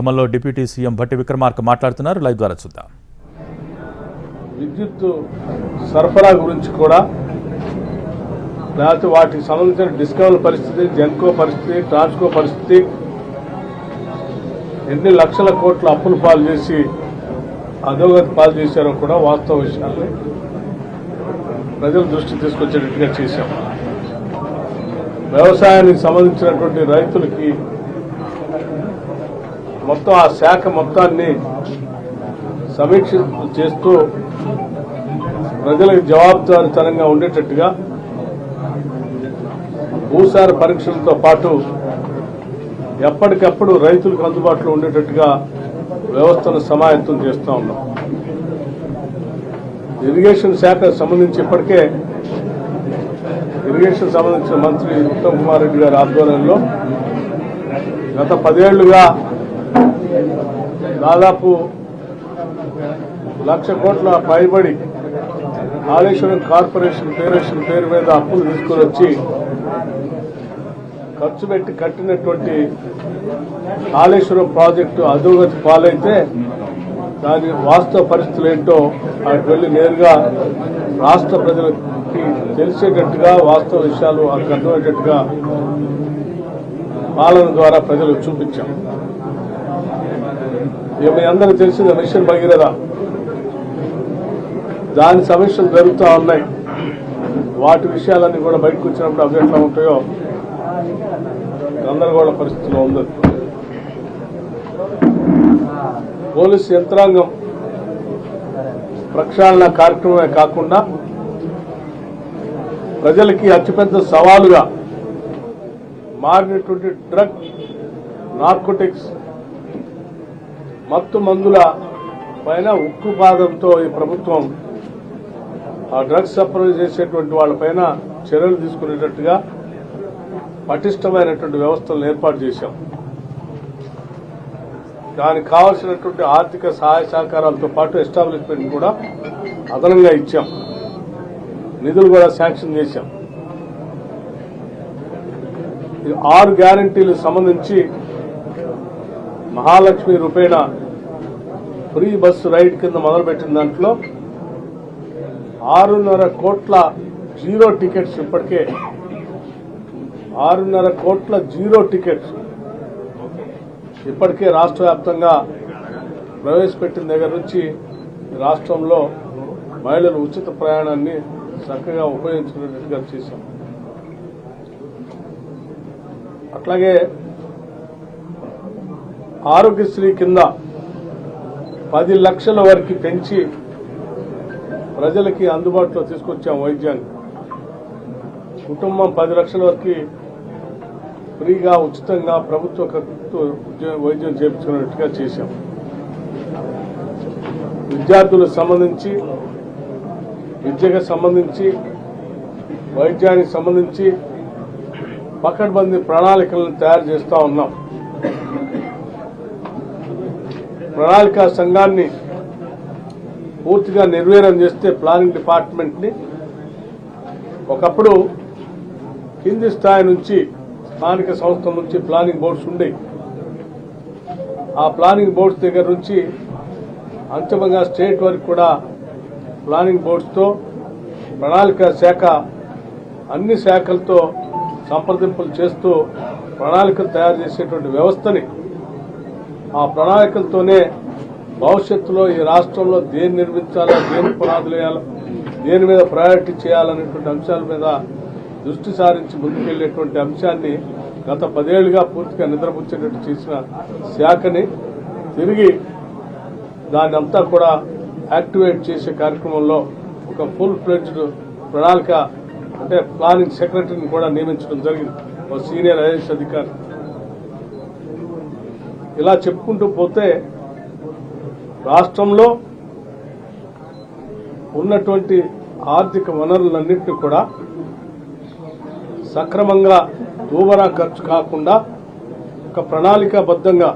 ఖమ్మంలో deputy CM Bhatti Vikramarka మాట్లాడుతున్నారు. Live ద్వారా చూద్దాం. విద్యుత్ సరఫరా గురించి కూడా లేకపోతే వాటికి సంబంధించిన డిస్కౌంట్ పరిస్థితి జెన్కో పరిస్థితి ట్రాన్స్కో పరిస్థితి ఎన్ని లక్షల కోట్ల అప్పులు పాలు చేసి అధోగతి పాలు చేశారో కూడా వాస్తవ విషయాన్ని ప్రజల దృష్టి తీసుకొచ్చేటట్టుగా చేశాం. వ్యవసాయానికి సంబంధించినటువంటి రైతులకి మొత్తం ఆ శాఖ మొత్తాన్ని సమీక్ష చేస్తూ ప్రజలకు జవాబుదారితనంగా ఉండేటట్టుగా భూసార పరీక్షలతో పాటు ఎప్పటికప్పుడు రైతులకు అందుబాటులో ఉండేటట్టుగా వ్యవస్థను సమాయత్తం చేస్తూ ఉన్నాం. ఇరిగేషన్ శాఖకు సంబంధించి ఇప్పటికే ఇరిగేషన్ సంబంధించిన మంత్రి ఉత్తమ్ కుమార్ రెడ్డి గారి ఆధ్వర్యంలో గత పదేళ్ళుగా దాదాపు లక్ష కోట్ల పైబడి కాళేశ్వరం కార్పొరేషన్ పేరేషన్ పేరు మీద అప్పులు తీసుకుని వచ్చి ఖర్చు పెట్టి కట్టినటువంటి కాళేశ్వరం ప్రాజెక్టు అధోగతి పాలైతే దాని వాస్తవ పరిస్థితులు ఏంటో అక్కడికి వెళ్ళి నేరుగా రాష్ట్ర ప్రజలకి తెలిసేటట్టుగా వాస్తవ విషయాలు అక్కడ అర్థమయ్యేటట్టుగా పాలన ద్వారా ప్రజలకు చూపించాం. ఇక మీ అందరికి తెలిసిన మిషన్ భగీరథ. దాని సమీక్షలు జరుగుతూ ఉన్నాయి. వాటి విషయాలన్నీ కూడా బయటకు వచ్చినప్పుడు అవి ఎట్లా ఉంటాయో గందరగోళ పరిస్థితిలో ఉంది. పోలీసు యంత్రాంగం ప్రక్షాళన కార్యక్రమమే కాకుండా ప్రజలకి అతిపెద్ద సవాలుగా మారినటువంటి డ్రగ్ నార్కోటిక్స్ మత్తు మందుల పైన ఉక్కు పాదంతో ఈ ప్రభుత్వం ఆ డ్రగ్స్ సప్లై చేసేటువంటి వాళ్ళపైన చర్యలు తీసుకునేటట్టుగా పటిష్టమైనటువంటి వ్యవస్థలను ఏర్పాటు చేశాం. దానికి కావాల్సినటువంటి ఆర్థిక సహాయ సహకారాలతో పాటు ఎస్టాబ్లిష్మెంట్ కూడా అదనంగా ఇచ్చాం. నిధులు కూడా శాంక్షన్ చేశాం. ఆరు గ్యారంటీలకు సంబంధించి మహాలక్ష్మి రూపేణ ఫ్రీ బస్సు రైడ్ కింద మొదలుపెట్టిన దాంట్లో ఆరున్నర కోట్ల జీరో టికెట్స్ ఇప్పటికే. ఆరున్నర కోట్ల జీరో టికెట్స్ ఇప్పటికే రాష్ట్ర వ్యాప్తంగా ప్రవేశపెట్టిన దగ్గర నుంచి రాష్ట్రంలో మహిళలు ఉచిత ప్రయాణాన్ని చక్కగా ఉపయోగించుకునేట్టుగా చేశాం. అట్లాగే ఆరోగ్యశ్రీ కింద పది లక్షల వరకు పెంచి ప్రజలకి అందుబాటులో తీసుకొచ్చాం వైద్యాన్ని కుటుంబం పది లక్షల వరకు ఫ్రీగా ఉచితంగా ప్రభుత్వ ఖర్చుతో వైద్యం చేయించుకున్నట్టుగా చేశాం. విద్యార్థులకు సంబంధించి విద్యకు సంబంధించి వైద్యానికి సంబంధించి పకడ్బందీ ప్రణాళికలను తయారు చేస్తూ ఉన్నాం. ప్రణాళిక సంఘాన్ని పూర్తిగా నిర్వీర్యం చేస్తే ప్లానింగ్ డిపార్ట్మెంట్ని ఒకప్పుడు కింది స్థాయి నుంచి స్థానిక సంస్థ నుంచి ప్లానింగ్ బోర్డ్స్ ఉండేవి ఆ ప్లానింగ్ బోర్డ్స్ దగ్గర నుంచి అంతిమంగా స్టేట్ వరకు కూడా ప్లానింగ్ బోర్డ్స్తో ప్రణాళిక శాఖ అన్ని శాఖలతో సంప్రదింపులు చేస్తూ ప్రణాళికలు తయారు చేసేటువంటి వ్యవస్థని ఆ ప్రణాళికలతోనే భవిష్యత్తులో ఈ రాష్ట్రంలో దేన్ని నిర్మించాలో దేని పునాదులు వేయాలో దేని మీద ప్రయారిటీ చేయాలనేటువంటి అంశాల మీద దృష్టి సారించి ముందుకెళ్ళేటువంటి అంశాన్ని గత పదేళ్ళుగా పూర్తిగా నిద్రపుచ్చేటట్టు చేసిన శాఖని తిరిగి దాన్ని అంతా కూడా యాక్టివేట్ చేసే కార్యక్రమంలో ఒక ఫుల్ ఫ్లెడ్జ్డ్ ప్రణాళిక అంటే ప్లానింగ్ సెక్రటరీని కూడా నియమించడం జరిగింది. ఒక సీనియర్ ఐఏఎస్ అధికారి. ఇలా చెప్పుకుంటూ పోతే రాష్ట్రంలో ఉన్నటువంటి ఆర్థిక వనరులన్నింటినీ కూడా సక్రమంగా దూబరా ఖర్చు కాకుండా ఒక ప్రణాళికాబద్ధంగా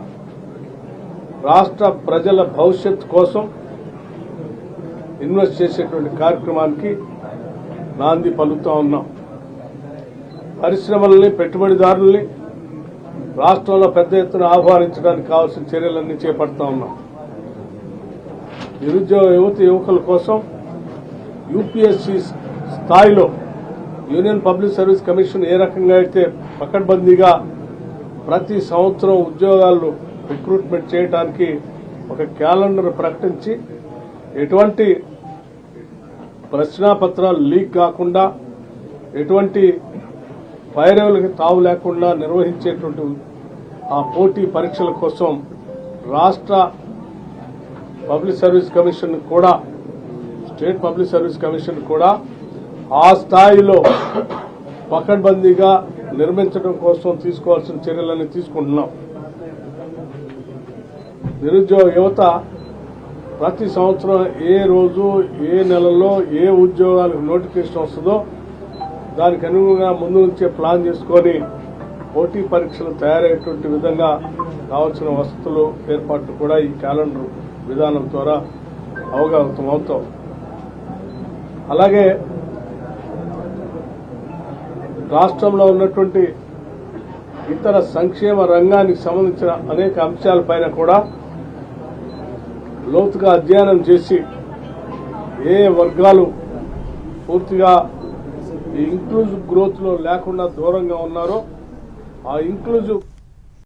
రాష్ట్ర ప్రజల భవిష్యత్తు కోసం ఇన్వెస్ట్ చేసేటువంటి కార్యక్రమానికి నాంది పలుకుతా ఉన్నాం. పరిశ్రమల్ని పెట్టుబడిదారుల్ని రాష్ట్రంలో పెద్ద ఎత్తున ఆహ్వానించడానికి కావాల్సిన చర్యలన్నీ చేపడతా ఉన్నాం. నిరుద్యోగ యువత యువకుల కోసం యూపీఎస్సీ స్థాయిలో యూనియన్ పబ్లిక్ సర్వీస్ కమిషన్ ఏ రకంగా అయితే పకడ్బందీగా ప్రతి సంవత్సరం ఉద్యోగాలు రిక్రూట్మెంట్ చేయడానికి ఒక క్యాలెండర్ ప్రకటించి ఎటువంటి ప్రశ్నాపత్రాలు లీక్ కాకుండా ఎటువంటి పైరవులకి తావు లేకుండా నిర్వహించేటువంటి ఆ పోటీ పరీక్షల కోసం రాష్ట్ర పబ్లిక్ సర్వీస్ కమిషన్ కూడా స్టేట్ పబ్లిక్ సర్వీస్ కమిషన్ కూడా ఆ స్థాయిలో పకడ్బందీగా నిర్మించడం కోసం తీసుకోవాల్సిన చర్యలన్నీ తీసుకుంటున్నాం. నిరుద్యోగ యువత ప్రతి సంవత్సరం ఏ రోజు ఏ నెలలో ఏ ఉద్యోగాలకు నోటిఫికేషన్ వస్తుందో దానికి అనుగుణంగా ముందు నుంచే ప్లాన్ చేసుకొని పోటీ పరీక్షలు తయారయ్యేటువంటి విధంగా కావాల్సిన వసతులు ఏర్పాట్లు కూడా ఈ క్యాలెండర్ విధానం ద్వారా అవగాహన అవుతాం. అలాగే రాష్ట్రంలో ఉన్నటువంటి ఇతర సంక్షేమ రంగానికి సంబంధించిన అనేక అంశాలపైన కూడా లోతుగా అధ్యయనం చేసి ఏ వర్గాలు పూర్తిగా ఈ ఇంక్లూజివ్ గ్రోత్లో లేకుండా దూరంగా ఉన్నారో ఆ ఇంక్లూజివ్